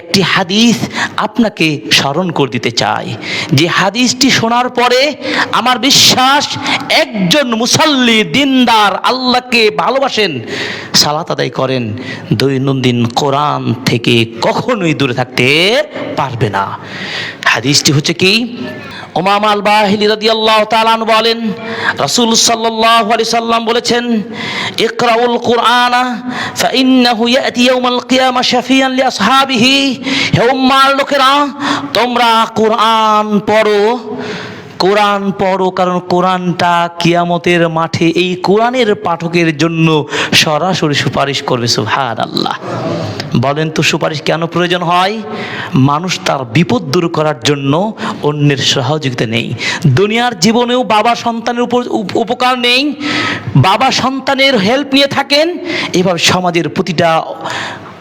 একটি হাদিস আপনাকে স্মরণ করে দিতে চাই। যে হাদিসটি শোনার পরে আমার বিশ্বাস একজন মুসল্লি, দিনদার আল্লাহকে ভালোবাসেন, সালাত আদায় করেন, দৈনন্দিন কোরআন থেকে কখনোই দূরে থাকতে পারবে না। হাদিসটি হচ্ছে কি? ওমাম আল বাহিলি রাদিয়াল্লাহু তাআলা আনহু বলেন, রাসূল সাল্লাল্লাহু আলাইহি সাল্লাম বলেছেন, ইকরাউল কুরআনা ফাইন্নাহু ইয়াতি ইয়াউমাল কিয়ামা শাফিয়ান লিআসহাবিহি হে উম্মার লোকেরা, তোমরা কুরআন পড়ো কোরআন পড়ো, কারণ কোরআনটা কিয়ামতের মাঠে এই কোরআনের পাঠকের জন্য সরাসরি সুপারিশ করবে সুভার আল্লাহ বলেন তো সুপারিশ কেন প্রয়োজন হয়? মানুষ তার বিপদ দূর করার জন্য অন্যের সহযোগিতা নেই। দুনিয়ার জীবনেও বাবা সন্তানের উপর উপ- উপকার নেই। বাবা সন্তানের হেল্প নিয়ে থাকেন। এভাবে সমাজের প্রতিটা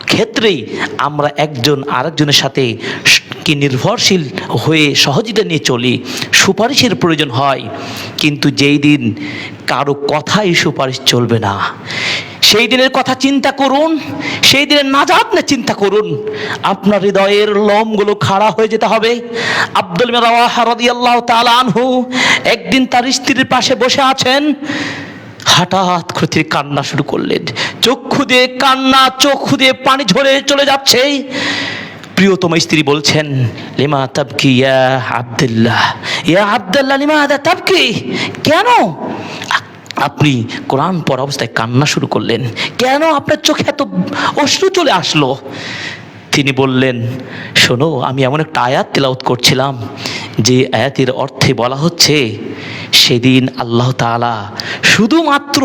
ক্ষেত্রেই আমরা একজন আরেকজনের সাথে কি নির্ভরশীল হয়ে সহযোগিতা নিয়ে চলি? সুপারিশের প্রয়োজন হয়। কিন্তু যেই দিন কারও কথাই সুপারিশ চলবে না, সেই দিনের কথা চিন্তা করুন, সেই দিনের নাজাত না চিন্তা করুন। আপনার হৃদয়ের লোমগুলো খাড়া হয়ে যেতে হবে। আব্দুল রাদিয়াল্লাহু আনহু একদিন তার স্ত্রীর পাশে বসে আছেন। হঠাৎ করে তিনি কান্না শুরু করলেন। চক্ষু দিয়ে কান্না, চক্ষু দিয়ে পানি ঝরে চলে যাচ্ছে। প্রিয়তম স্ত্রী বলছেন, লিমা তাবকি ইয়া আব্দুল্লাহ? ইয়া আব্দুল্লাহ, লিমা আদা তাবকি? কেন? আপনি কোরআন পড়া অবস্থায় কান্না শুরু করলেন। কেন আপনার চোখে এত অশ্রু চলে আসলো? তিনি বললেন, শোনো, আমি এমন একটা আয়াত তেলাউত করছিলাম, যে আয়াতের অর্থে বলা হচ্ছে, সেদিন আল্লাহ তাআলা শুধুমাত্র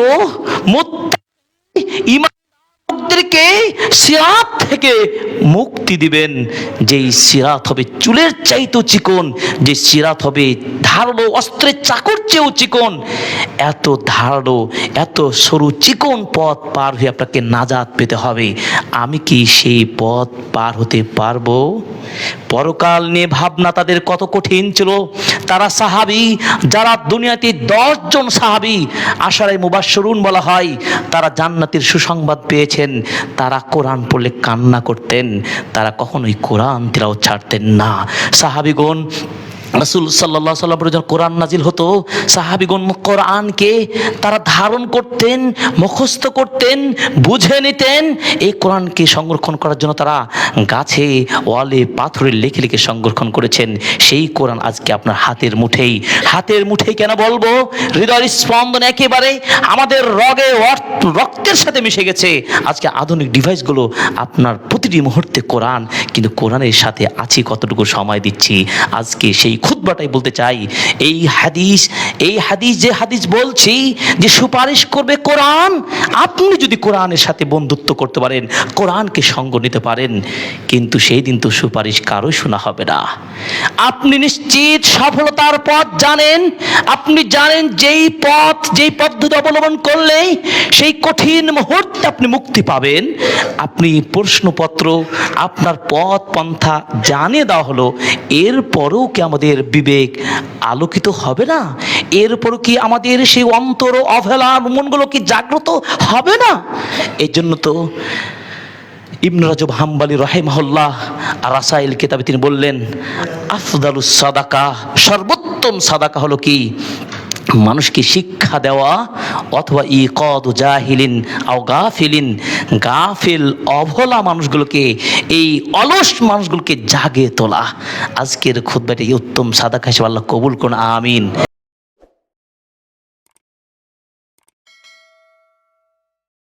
মোত্তাকি ইমানদেরকে সিরাত থেকে মুক্তি দিবেন। যেই সিরাত হবে চুলের চাইতেও চিকন, যে সিরাত হবে ধারালো অস্ত্রের চাকর চেয়েও চিকন। এত ধারালো, এত সরু চিকন পথ পার হয়ে আপনাকে নাজাত পেতে হবে। আমি কি সেই পথ পার হতে পারব? পরকাল নিয়ে ভাবনা তাদের কত কঠিন ছিল। তারা সাহাবি, যারা দুনিয়াতে জন সাহাবি, আশারায় মুবাসরুন বলা হয়, তারা জান্নাতের সুসংবাদ পেয়েছেন, তারা কোরআন পড়লে কান্না করতেন, তারা কখনোই কোরআন তেরাও ছাড়তেন না। সাহাবিগণ রাসুল সাল্লাহ সাল্লাম যখন কোরআন নাজিল হতো, সাহাবিগণ কোরআনকে তারা ধারণ করতেন, মুখস্থ করতেন, বুঝে নিতেন। এই কোরআনকে সংরক্ষণ করার জন্য তারা গাছে ওয়ালে পাথরে লেখে লিখে সংরক্ষণ করেছেন। সেই কোরআন আজকে আপনার হাতের মুঠেই। হাতের মুঠেই কেন বলব? হৃদয়ের স্পন্দন একেবারে আমাদের রগে রক্তের সাথে মিশে গেছে। আজকে আধুনিক ডিভাইসগুলো আপনার প্রতিটি মুহূর্তে কোরআন, কিন্তু কোরআনের সাথে আছি কতটুকু সময় দিচ্ছি? আজকে সেই খুতবাটাই বলতে চাই, এই হাদিস এই হাদিস যে হাদিস বলছি যে সুপারিশ করবে কোরআন, আপনি যদি কোরআনের সাথে বন্ধুত্ব করতে পারেন, কোরআনকে সঙ্গ নিতে পারেন, কিন্তু সেই দিন তো সুপারিশ কারোই শোনা হবে না। আপনি নিশ্চিত সফলতার পথ জানেন, আপনি জানেন যেই পথ, যেই পদ্ধতি অবলম্বন করলেই সেই কঠিন মুহূর্তে আপনি মুক্তি পাবেন। আপনি প্রশ্নপত্র, আপনার পথ পন্থা জানিয়ে দেওয়া হলো, এরপরেও কি আমাদের বিবেক আলোকিত হবে না? এরপর কি আমাদের সেই অন্তর অবহেলা মনগুলো কি জাগ্রত হবে না? এই জন্য তো ইবন রাজব হাম্বালি রহেমহল্লাহ আর রাসাইল কেতাবে তিনি বললেন, আফদালুস সাদাকা, সর্বোত্তম সাদাকা হলো কি? মানুষকে শিক্ষা দেওয়া অথবা ই কদ জাহিলিন আও গাফিলিন, গাফিল অভলা মানুষগুলোকে, এই অলস মানুষগুলোকে জাগে তোলা। আজকের খুদ্বাটি উত্তম সাদা হিসেবে আল্লাহ কবুল করুন, আমিন।